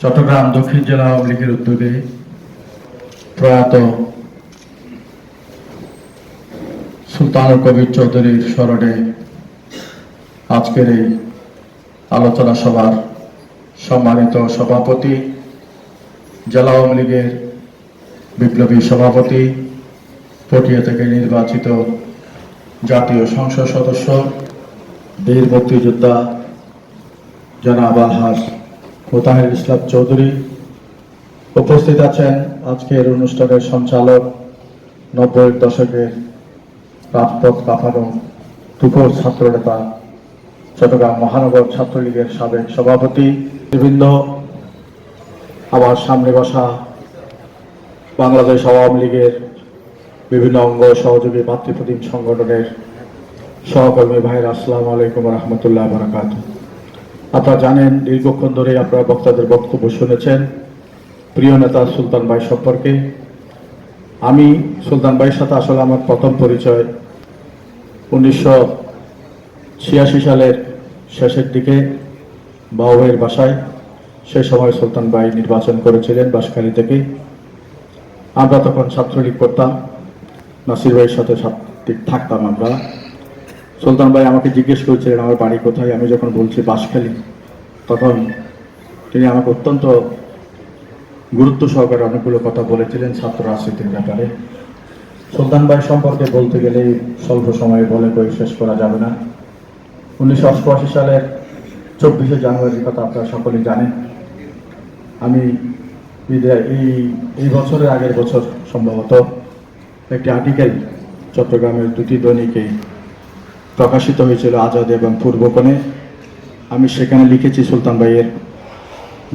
চট্টগ্রাম দক্ষিণ জেলা আওয়ামী লীগের উদ্যোগে প্রয়াত সুলতানুল কবির চৌধুরীর স্মরণে আজকের এই আলোচনা সভার সম্মানিত সভাপতি, জেলা আওয়ামী লীগের বিপ্লবী সভাপতি, পটিয়া থেকে নির্বাচিত জাতীয় সংসদ সদস্য, বীর মুক্তিযোদ্ধা জনাব আলহাজ মোতাহির ইসলাম চৌধুরী উপস্থিত আছেন আজকের অনুষ্ঠানের সঞ্চালক নব্বই দশকের রাজপথ কাঁপানো তুখোর ছাত্রনেতা চট্টগ্রাম মহানগর ছাত্রলীগের সাবেক সভাপতি। বিভিন্ন আমার সামনে বসা বাংলাদেশ আওয়ামী লীগের বিভিন্ন অঙ্গ সহযোগী মাতৃপ্রতিম সংগঠনের সহকর্মী ভাইরা আসসালামু আলাইকুম রহমতুল্লাহ বারাকাত আপনারা জানেন, দীর্ঘক্ষণ ধরে আপনারা বক্তাদের বক্তব্য শুনেছেন, প্রিয় নেতা সুলতান ভাই সম্পর্কে। আমি সুলতান ভাইয়ের সাথে আসলে আমার প্রথম পরিচয় উনিশশো ছিয়াশি সালের শেষের দিকে বাউয়ের বাসায়। সে সময় সুলতান ভাই নির্বাচন করেছিলেন বাসখালী থেকে। আমরা তখন ছাত্রলীগ করতাম, নাসির ভাইয়ের সাথে থাকতাম আমরা। সুলতান ভাই আমাকে জিজ্ঞেস করেছিলেন, আমার বাড়ি কোথায়? আমি যখন বলছি বাঁশখালী, তখন তিনি আমাকে অত্যন্ত গুরুত্ব সহকারে অনেকগুলো কথা বলেছিলেন ছাত্র রাজনীতির ব্যাপারে। সুলতান ভাই সম্পর্কে বলতে গেলে স্বল্প সময়ে বলে কই শেষ করা যাবে না। উনিশশো অষ্টআশি সালের চব্বিশে জানুয়ারির কথা আপনারা সকলেই জানেন। আমি এই এই বছরের আগের বছর সম্ভবত একটি আর্টিকেল চট্টগ্রামের দুটি দৈনিকে প্রকাশিত হয়েছিল আজাদ এবং পূর্বকোণে। আমি সেখানে লিখেছি সুলতান ভাইয়ের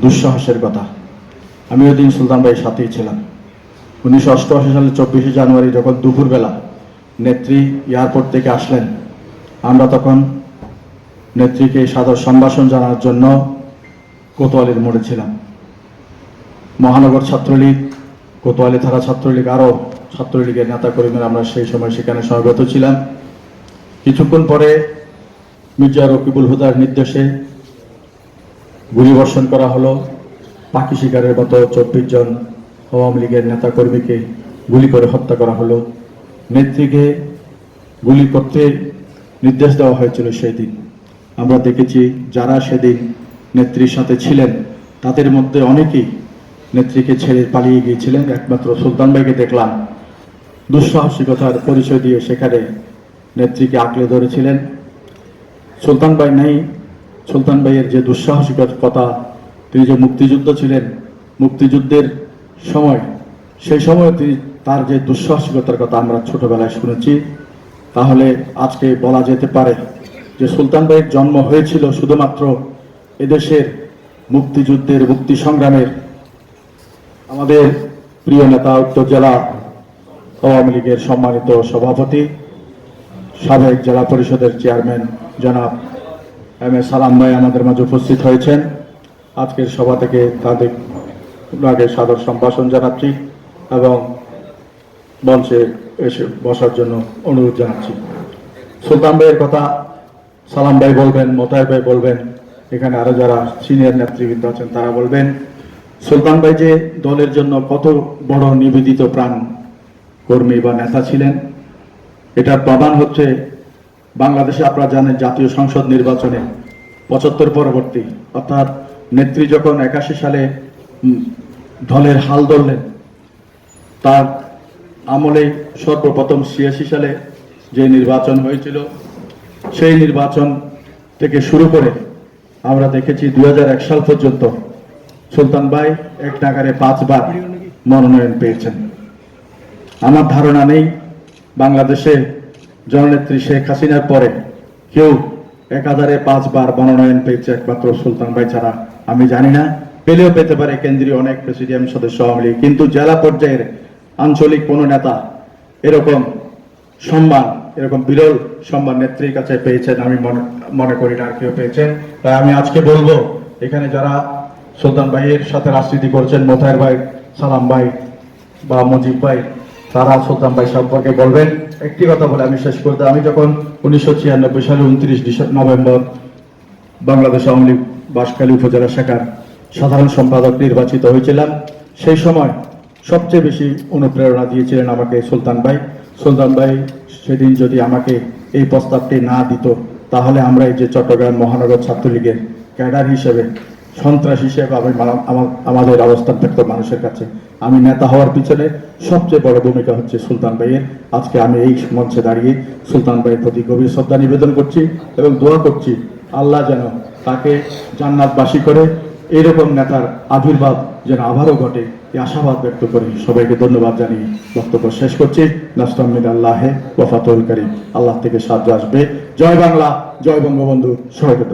দুঃসাহসের কথা। আমি ওই দিন সুলতান ভাইয়ের সাথেই ছিলাম। উনিশশো অষ্টআশি সালের চব্বিশে জানুয়ারি যখন দুপুরবেলা নেত্রী এয়ারপোর্ট থেকে আসলেন, আমরা তখন নেত্রীকে সাদর সম্ভাষণ জানার জন্য কোতোয়ালির মোড়ে ছিলাম। মহানগর ছাত্রলীগ, কোতোয়ালি থানা ছাত্রলীগ, আরও ছাত্রলীগের নেতাকর্মীরা আমরা সেই সময় সেখানে সমবেত ছিলাম। কিছুক্ষণ পরে মির্জা রকিবুল হুদার নির্দেশে গুলিবর্ষণ করা হলো। পাখি শিকারের মতো চব্বিশ জন আওয়ামী লীগের নেতাকর্মীকে গুলি করে হত্যা করা হলো। নেত্রীকে গুলি করতে নির্দেশ দেওয়া হয়েছিল সেই দিন আমরা দেখেছি যারা সেদিন নেত্রীর সাথে ছিলেন, তাদের মধ্যে অনেকেই নেত্রীকে ছেড়ে পালিয়ে গিয়েছিলেন। একমাত্র সুলতান ভাইকে দেখলাম। দুঃসাহসিকতার পরিচয় দিয়ে সেখানে নেত্রীকে আঁকলে ধরেছিলেন। সুলতান ভাই নেই। সুলতান ভাইয়ের যে দুঃসাহসিকতার কথা, তিনি যে মুক্তিযুদ্ধ ছিলেন, মুক্তিযুদ্ধের সময়, সেই সময় তিনি তার যে দুঃসাহসিকতার কথা আমরা ছোটবেলায় শুনেছি, তাহলে আজকে বলা যেতে পারে যে সুলতান ভাইয়ের জন্ম হয়েছিল শুধুমাত্র এদেশের মুক্তিযুদ্ধের মুক্তি সংগ্রামের। আমাদের প্রিয় নেতা, উত্তর জেলা আওয়ামী লীগের সম্মানিত সভাপতি সাবেক জেলা পরিষদের চেয়ারম্যান জনাব এম এ সালাম ভাই আমাদের মাঝে উপস্থিত হয়েছেন। আজকের সভা থেকে তাদের আগে সাদর সম্ভাষণ জানাচ্ছি এবং মঞ্চে এসে বসার জন্য অনুরোধ জানাচ্ছি। সুলতান ভাইয়ের কথা সালাম ভাই বলবেন মোতায়ের ভাই বলবেন, এখানে আরও যারা সিনিয়র নেতৃবৃন্দ আছেন তারা বলবেন। সুলতান ভাই যে দলের জন্য কত বড় নিবেদিত প্রাণ কর্মী বা নেতা ছিলেন এটার প্রমাণ হচ্ছে বাংলাদেশে আপনারা জানেন জাতীয় সংসদ নির্বাচনে পঁচাত্তর পরবর্তী, অর্থাৎ নেত্রী যখন একাশি সালে দলের হাল ধরলেন, তার আমলে সর্বপ্রথম ছিয়াশি সালে যে নির্বাচন হয়েছিল, সেই নির্বাচন থেকে শুরু করে আমরা দেখেছি দু হাজার এক সাল পর্যন্ত সুলতান ভাই এক নাগারে পাঁচবার মনোনয়ন পেয়েছেন। আমার ধারণা নেই বাংলাদেশে জননেত্রী শেখ হাসিনার পরে কেউ এক একাধারে পাঁচবার মনোনয়ন পেয়েছে একমাত্র সুলতান ভাই ছাড়া। আমি জানি না, পেলেও পেতে পারে কেন্দ্রীয় অনেক প্রেসিডিয়াম সদস্য আওয়ামী লীগ, কিন্তু জেলা পর্যায়ের আঞ্চলিক কোনো নেতা এরকম সম্মান, এরকম বিরল সম্মান নেত্রীর কাছে পেয়েছেন আমি মনে করি না আর কেউ পেয়েছেন। তাই আমি আজকে বলব, এখানে যারা সুলতান ভাইয়ের সাথে রাজনীতি করছেন, মোতায়ের ভাই, সালাম ভাই বা মুজিব ভাই তারা সুলতান ভাই সম্পর্কে বলবেন। একটি কথা বলে আমি শেষ করতে। আমি যখন উনিশশো ছিয়ানব্বই সালে উনত্রিশ নভেম্বর বাংলাদেশ আওয়ামী লীগ বাঁশখালী উপজেলা শাখার সাধারণ সম্পাদক নির্বাচিত হয়েছিলাম, সেই সময় সবচেয়ে বেশি অনুপ্রেরণা দিয়েছিলেন আমাকে সুলতান ভাই। সুলতান ভাই সেদিন যদি আমাকে এই প্রস্তাবটি না দিত, তাহলে আমরা এই যে চট্টগ্রাম মহানগর ছাত্রলীগের ক্যাডার হিসেবে সন্ত্রাস হিসেবে আমি আমাদের অবস্থান থাকতো মানুষের কাছে। আমি নেতা হওয়ার পিছনে সবচেয়ে বড় ভূমিকা হচ্ছে সুলতান ভাইয়ের। আজকে আমি এই মঞ্চে দাঁড়িয়ে সুলতান ভাইয়ের প্রতি গভীর শ্রদ্ধা নিবেদন করছি এবং দোয়া করছি আল্লাহ যেন তাকে জান্নাতবাসী করে এরকম নেতার আবির্ভাব যেন আবারও ঘটে। এই আশাবাদ ব্যক্ত করি সবাইকে ধন্যবাদ জানিয়ে বক্তব্য শেষ করছি। নাস্তামিদ আল্লাহে ওফাতুল করিম। আল্লাহ থেকে সাহায্য আসবে। জয় বাংলা, জয় বঙ্গবন্ধু। সবাইকে